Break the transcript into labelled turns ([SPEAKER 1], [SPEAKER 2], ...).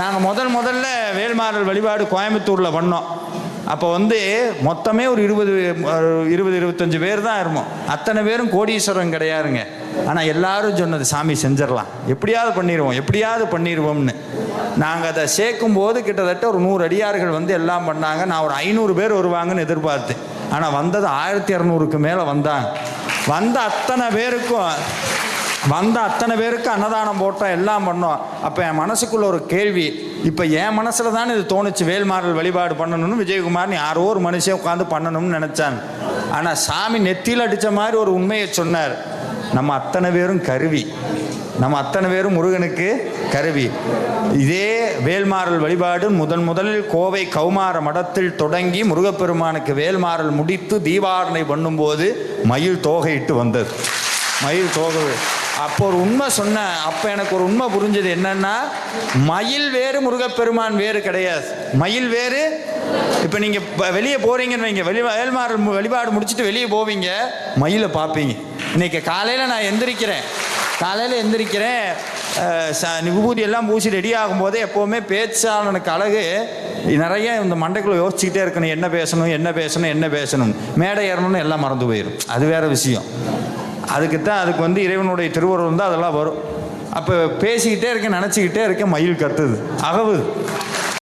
[SPEAKER 1] நாங்கள் முதல் முதல்ல வேல்மாறல் வழிபாடு கோயம்புத்தூரில் பண்ணோம். அப்போ வந்து மொத்தமே ஒரு இருபது இருபது இருபத்தஞ்சு பேர் தான் இருப்போம் அத்தனை பேரும் கோடீஸ்வரன் கிடையாதுங்க. ஆனால் எல்லாரும் சொன்னது சாமி செஞ்சிடலாம். எப்படியாவது பண்ணிடுவோம் எப்படியாவது பண்ணிடுவோம்னு நாங்கள் அதை சேர்க்கும் போது கிட்டத்தட்ட ஒரு நூறு அடியார்கள் வந்து எல்லாம் பண்ணாங்க. நான் ஒரு ஐநூறு பேர் வருவாங்கன்னு எதிர்பார்த்தேன். ஆனால் வந்தது ஆயிரத்தி இரநூறுக்கு மேலே வந்தாங்க. வந்த அத்தனை பேருக்கும் வந்த அத்தனை பேருக்கு அன்னதானம் போட்டோம் எல்லாம் பண்ணோம். அப்போ என் மனசுக்குள்ள ஒரு கேள்வி இப்போ என் மனசில் தானே இது தோணுச்சு வேல்மாறல் வழிபாடு பண்ணணும்னு விஜயகுமார்னு யாரோ ஒரு மனுஷன் உட்காந்து பண்ணணும்னு நினச்சான். ஆனால் சாமி நெத்தியில் அடித்த மாதிரி ஒரு உண்மையை சொன்னார். நம்ம அத்தனை பேரும் கருவி. நம்ம அத்தனை பேரும் முருகனுக்கு கருவி. இதே வேல்மாறல் வழிபாடு முதன் முதலில் கோவை கௌமார மடத்தில் தொடங்கி முருகப்பெருமானுக்கு வேல்மாறல் முடித்து தீபாரணை பண்ணும்போது மயில் தோகையிட்டு வந்தது. மயில் தோகை அப்போ ஒரு உண்மை சொன்னேன். அப்போ எனக்கு ஒரு உண்மை புரிஞ்சது என்னன்னா மயில் வேறு முருகப்பெருமான் வேறு கிடையாது. மயில் வேறு இப்போ நீங்கள் வெளியே போகிறீங்கன்னு வைங்க. வெளி வேல்மாறல் மு- வழிபாடு முடிச்சுட்டு வெளியே போவீங்க. மயிலை பார்ப்பீங்க. இன்னைக்கு காலையில் நான் எந்திரிக்கிறேன். காலையில் எந்திரிக்கிறேன். ச- விபூதி எல்லாம் பூசி ரெடி ஆகும்போதே எப்போவுமே பேச்சாளனுக்கு அழகு. நிறைய இந்த மண்டைக்குள்ள யோசிச்சுக்கிட்டே இருக்கணும். என்ன பேசணும் என்ன பேசணும் என்ன பேசணும் மேடை ஏறணும்னு எல்லாம் மறந்து போயிடும் அது வேற விஷயம். அதுக்கு தான் அதுக்கு வந்து இறைவனுடைய திருவருள் தான் அதெல்லாம் வரும். அப்போ பேசிக்கிட்டே இருக்கேன் நினச்சிக்கிட்டே இருக்கேன் மயில் கத்துது. அகவுது